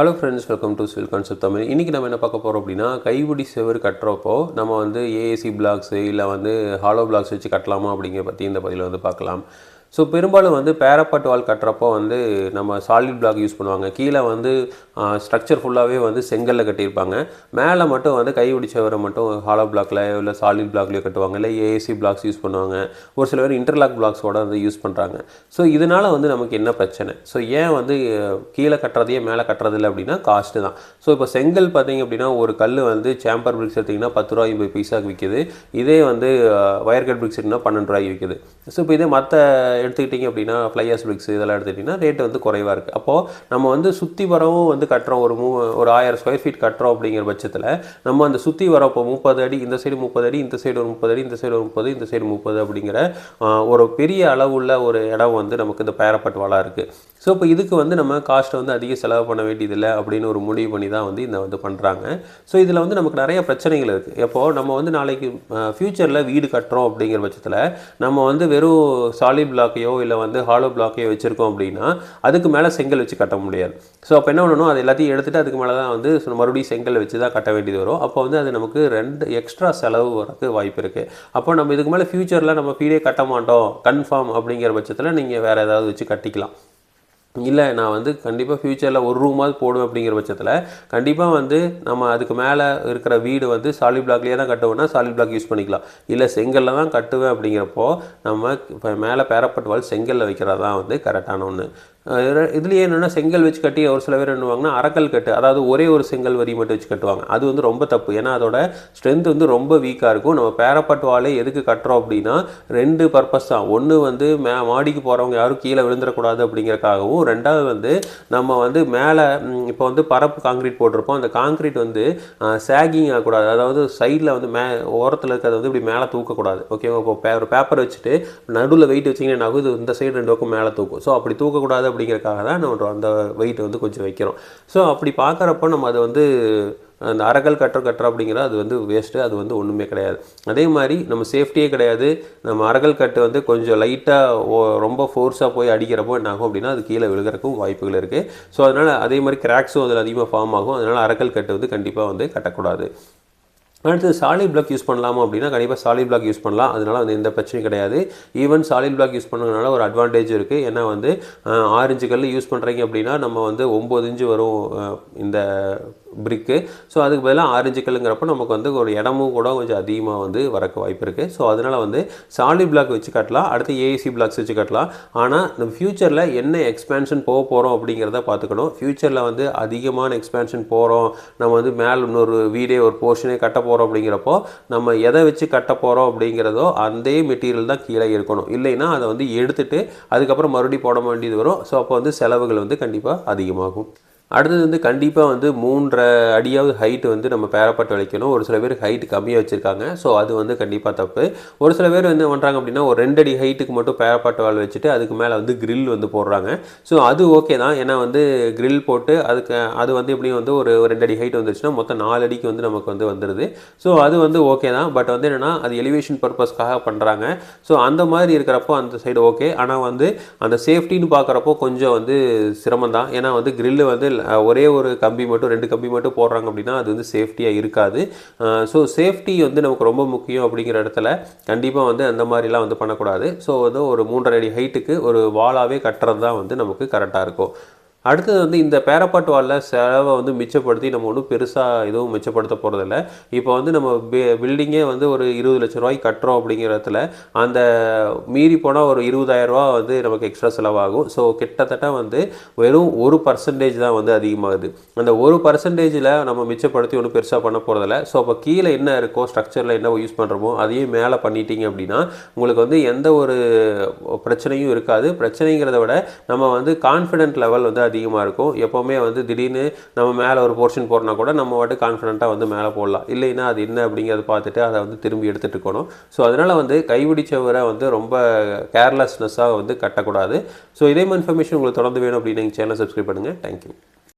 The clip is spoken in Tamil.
Hello friends welcome to swill concept Tamil இன்றைக்கி நம்ம என்ன பார்க்க போகிறோம் அப்படின்னா கைபிடி செவர் கட்டுறப்போ நம்ம வந்து ஏஏசி பிளாக்ஸு இல்லை வந்து ஹாலோ பிளாக்ஸ் வச்சு கட்டலாமா அப்படிங்கிற பற்றி இந்த பதிவில் வந்து பார்க்கலாம். ஸோ பெரும்பாலும் வந்து பேரப்பட் வால் கட்டுறப்போ வந்து நம்ம சாலிட் பிளாக் யூஸ் பண்ணுவாங்க. கீழே வந்து ஸ்ட்ரக்சர் ஃபுல்லாகவே வந்து செங்கல்ல கட்டியிருப்பாங்க. மேலே மட்டும் வந்து கை செவரை மட்டும் ஹாலோ பிளாக்ல இல்லை சாலிட் பிளாக்லேயே கட்டுவாங்க. இல்லை ஏஏசி பிளாக்ஸ் யூஸ் பண்ணுவாங்க. ஒரு சில பேர் இன்டர்லாக் பிளாக்ஸோட வந்து யூஸ் பண்ணுறாங்க ஸோ இதனால் வந்து நமக்கு என்ன பிரச்சனை? ஸோ ஏன் வந்து கீழே கட்டுறதையே மேலே கட்டுறதில்ல அப்படின்னா காஸ்ட்டு தான். ஸோ இப்போ செங்கல் பார்த்தீங்க அப்படின்னா ஒரு கல் வந்து சாம்பர் பிரிக்ஸ் எடுத்திங்கன்னா பத்து ரூபாய் ஐம்பது பைசாக்கு விற்கிது இதே வந்து வயர் கட் பிரிக்ஸ் எடுத்திங்கன்னா பன்னெண்டு ரூபாய்க்கு விற்கிது ஸோ இப்போ இதே மற்ற எடுத்துக்கிட்டிங்க அப்படின்னா ஃப்ளையர்ஸ் பிரிக்ஸ் இதெல்லாம் எடுத்துக்கிட்டிங்கன்னா ரேட்டு வந்து குறைவாக இருக்குது அப்போது நம்ம வந்து சுற்றி வரவும் வந்து கட்டுறோம். ஒரு மூ ஒரு ஆயிரம் ஸ்கொயர் ஃபீட் கட்டுறோம் அப்படிங்கிற பட்சத்தில் நம்ம அந்த சுற்றி வர இப்போ முப்பது அடி இந்த சைடு முப்பது அடி இந்த சைடு ஒரு முப்பது அடி இந்த சைடு ஒரு முப்பது இந்த சைடு முப்பது அப்படிங்கிற ஒரு பெரிய அளவுள்ள ஒரு இடம் வந்து நமக்கு இந்த பேரப்பட்டு வாலாக இருக்குது ஸோ இப்போ இதுக்கு வந்து நம்ம காஸ்ட்டை வந்து அதிக செலவு பண்ண வேண்டியதில்லை அப்படின்னு ஒரு முடிவு பண்ணி தான் வந்து இந்த வந்து பண்ணுறாங்க ஸோ இதில் வந்து நமக்கு நிறைய பிரச்சனைகள் இருக்குது எப்போது நம்ம வந்து நாளைக்கு ஃப்யூச்சரில் வீடு கட்டுறோம் அப்படிங்கிற பட்சத்தில் நம்ம வந்து வெறும் சாலிட் பிளாக்கையோ இல்லை வந்து ஹாலோ பிளாக்கையோ வச்சுருக்கோம் அப்படின்னா அதுக்கு மேலே செங்கல் வச்சு கட்ட முடியாது. ஸோ அப்போ என்ன பண்ணணும்? அது எல்லாத்தையும் எடுத்துகிட்டு அதுக்கு மேலே தான் வந்து மறுபடியும் செங்கல் வச்சு தான் கட்ட வேண்டியது வரும். அப்போ வந்து அது நமக்கு ரெண்டு எக்ஸ்ட்ரா செலவு வரக்கு வாய்ப்பு இருக்குது அப்போ நம்ம இதுக்கு மேலே ஃப்யூச்சரில் நம்ம வீடே கட்ட மாட்டோம் கன்ஃபார்ம் அப்படிங்கிற பட்சத்தில் நீங்கள் வேறு ஏதாவது வச்சு கட்டிக்கலாம். இல்லை நான் வந்து கண்டிப்பாக ஃப்யூச்சரில் ஒரு ரூமாவது போடுவேன் அப்படிங்கிற பட்சத்தில் கண்டிப்பாக வந்து நம்ம அதுக்கு மேலே இருக்கிற வீடு வந்து சாலிட் பிளாக்லேயே தான் கட்டுவோம்னா சாலிட் பிளாக் யூஸ் பண்ணிக்கலாம். இல்லை செங்கல்ல தான் கட்டுவேன் அப்படிங்கிறப்போ நம்ம இப்போ மேலே பேரப்பட் வால் செங்கலில் வைக்கிறது தான் வந்து கரெக்டான ஒன்று இதுலேயே என்னென்னா செங்கல் வச்சு கட்டி ஒரு சில பேர் என்னவாங்கன்னா அறக்கல் கட்டு அதாவது ஒரே ஒரு செங்கல் வரி மட்டும் வச்சு கட்டுவாங்க. அது வந்து ரொம்ப தப்பு. ஏன்னா அதோட ஸ்ட்ரென்த் வந்து ரொம்ப வீக்காக இருக்கும். நம்ம பேரப்பட் எதுக்கு கட்டுறோம் அப்படின்னா ரெண்டு பர்பஸ் தான். ஒன்று வந்து மே மாடிக்கு போகிறவங்க யாரும் கீழே விழுந்துடக்கூடாது அப்படிங்கிறக்காகவும் ரெண்டாவது வந்து நம்ம வந்து மேலே இப்போ வந்து பரப்பு காங்கிரீட் போட்டிருப்போம். அந்த காங்கிரீட் வந்து சேகிங் ஆகக்கூடாது. அதாவது சைடில் வந்து மே ஓரத்தில் இருக்கிறது வந்து இப்படி மேலே தூக்கக்கூடாது. ஓகேவா இப்போ ஒரு பேப்பர் வச்சுட்டு நடுவில் வெயிட் வச்சிங்கன்னா நகுது இந்த சைடு ரெண்டு பக்கம் மேலே தூக்கும். ஸோ அப்படி தூக்கக்கூடாது அப்படிங்கிறக்காக தான் நம்ம அந்த வெயிட் வந்து கொஞ்சம் வைக்கிறோம். ஸோ அப்படி பார்க்குறப்போ நம்ம அதை வந்து அந்த அறகல் கட்டுற கட்டுற அப்படிங்கிறது அது வந்து வேஸ்ட்டு அது வந்து ஒன்றுமே கிடையாது. அதே மாதிரி நம்ம சேஃப்டியே கிடையாது. நம்ம அரகல் கட்டு வந்து கொஞ்சம் லைட்டாக ரொம்ப ஃபோர்ஸாக போய் அடிக்கிறப்போ என்ன ஆகும் அப்படின்னா அது கீழே விழுகிறக்கும் வாய்ப்புகள் இருக்குது ஸோ அதனால் அதே மாதிரி கிராக்ஸும் அதில் அதிகமாக ஃபார்ம் ஆகும். அதனால் அறகல் கட்டு வந்து கண்டிப்பாக வந்து கட்டக்கூடாது. அடுத்து சாலிட் பிளாக் யூஸ் பண்ணலாமா அப்படின்னா கண்டிப்பாக சாலிட் பிளாக் யூஸ் பண்ணலாம். அதனால் வந்து எந்த பிரச்சனையும் கிடையாது. ஈவன் சாலிட் பிளாக் யூஸ் பண்ணுறதுனால ஒரு அட்வான்டேஜ் இருக்குது ஏன்னா வந்து ஆரஞ்சு கல் யூஸ் பண்ணுறீங்க அப்படின்னா நம்ம வந்து ஒம்பது இன்ச்சு வரும் இந்த பிரிக்கு ஸோ அதுக்கு பதிலாக ஆரஞ்சு கல்லுங்கிறப்ப நமக்கு வந்து ஒரு இடமும் கூட கொஞ்சம் அதிகமாக வந்து வரக்கு வாய்ப்பு இருக்குது ஸோ அதனால் வந்து சாலிட் பிளாக் வச்சு கட்டலாம். அடுத்து ஏஏசி பிளாக்ஸ் வச்சு கட்டலாம். ஆனால் நம்ம ஃப்யூச்சரில் என்ன எக்ஸ்பேன்ஷன் போக போகிறோம் அப்படிங்கிறத பார்த்துக்கணும். ஃப்யூச்சரில் வந்து அதிகமான எக்ஸ்பேன்ஷன் போகிறோம் நம்ம வந்து மேலே இன்னொரு வீடே ஒரு போர்ஷனே கட்ட போகிறோம் அப்படிங்கிறப்போ நம்ம எதை வச்சு கட்ட போகிறோம் அப்படிங்கிறதோ அந்த மெட்டீரியல் தான் கீழே இருக்கணும். இல்லைன்னா அதை வந்து எடுத்துகிட்டு அதுக்கப்புறம் மறுபடியும் போட வேண்டியது வரும். ஸோ அப்போ வந்து செலவுகள் வந்து கண்டிப்பாக அதிகமாகும். அடுத்தது வந்து கண்டிப்பாக வந்து மூன்றரை அடியாவது ஹைட் வந்து நம்ம பேரப்பட்டு வைக்கணும் ஒரு சில பேர் ஹைட் கம்மியாக வச்சுருக்காங்க. ஸோ அது வந்து கண்டிப்பாக தப்பு. ஒரு சில பேர் வந்து பண்ணுறாங்க அப்படின்னா ஒரு ரெண்டு அடி ஹைட்டுக்கு மட்டும் பேரப்பட்டு வாழ் வச்சுட்டு அதுக்கு மேலே வந்து கிரில் வந்து போடுறாங்க. ஸோ அது ஓகே தான். ஏன்னா வந்து கிரில் போட்டு அதுக்கு அது வந்து எப்படியும் வந்து ஒரு ரெண்டு அடி ஹைட் வந்துருச்சுன்னா மொத்தம் நாலு அடிக்கு வந்து நமக்கு வந்து வந்துடுது ஸோ அது வந்து ஓகே தான். பட் வந்து என்னென்னா அது எலிவேஷன் பர்பஸ்க்காக பண்ணுறாங்க ஸோ அந்த மாதிரி இருக்கிறப்போ அந்த சைடு ஓகே ஆனால் வந்து அந்த சேஃப்டின்னு பார்க்குறப்போ கொஞ்சம் வந்து சிரமம் தான். ஏன்னா வந்து grill வந்து ஒரே ஒரு கம்பி மட்டும் ரெண்டு கம்பி மட்டும் போடுறாங்க அப்படின்னா அது வந்து சேஃப்டியாக இருக்காது. ஸோ சேஃப்டி வந்து நமக்கு ரொம்ப முக்கியம் அப்படிங்கிற இடத்துல கண்டிப்பாக வந்து அந்த மாதிரிலாம் வந்து பண்ணக்கூடாது. ஸோ வந்து ஒரு மூன்றரை அடி ஹைட்டுக்கு ஒரு வாலாகவே கட்டுறது தான் வந்து நமக்கு கரெக்டாக இருக்கும். அடுத்தது வந்து இந்த பேரப்பாட்டு வாலில் செலவை வந்து மிச்சப்படுத்தி நம்ம ஒன்றும் பெருசாக எதுவும் மிச்சப்படுத்த போகிறதில்ல இப்போ வந்து நம்ம பில்டிங்கே வந்து ஒரு இருபது லட்ச ரூபாய்க்கு கட்டுறோம் அப்படிங்கிறதுல அந்த மீறி போனால் ஒரு இருபதாயிரரூபா வந்து நமக்கு எக்ஸ்ட்ரா செலவாகும். ஸோ கிட்டத்தட்ட வந்து வெறும் ஒரு பர்சன்டேஜ் தான் வந்து அதிகமாகுது. அந்த ஒரு பர்சன்டேஜில் நம்ம மிச்சப்படுத்தி ஒன்றும் பெருசாக பண்ண போகிறதில்ல ஸோ அப்போ கீழே என்ன இருக்கோ ஸ்ட்ரக்சரில் என்ன யூஸ் பண்ணுறோமோ அதையும் மேலே பண்ணிட்டீங்க அப்படின்னா உங்களுக்கு வந்து எந்த ஒரு பிரச்சனையும் இருக்காது. பிரச்சனைங்கிறத விட நம்ம வந்து கான்ஃபிடென்ட் லெவல் வந்து அதிகமாக இருக்கும். எப்போவுமே வந்து திடீர்னு நம்ம மேலே ஒரு போர்ஷன் போடனா கூட நம்ம வாட்டு கான்ஃபிடென்ட்டாக வந்து மேலே போடலாம். இல்லைன்னா அது என்ன அப்படிங்கிறத பார்த்துட்டு அதை வந்து திரும்பி எடுத்துகிட்டு இருக்கணும். ஸோ அதனால் வந்து கைவிடிச்சவரை வந்து ரொம்ப கேர்லெஸ்னஸ்ஸாக வந்து கட்டக்கூடாது. ஸோ இதே மாதிரி இன்ஃபர்மேஷன் உங்களுக்கு தொடர்ந்து வேணும் அப்படின்னு நீங்கள் சேனல் சப்ஸ்கிரைப் பண்ணுங்கள் தேங்க்யூ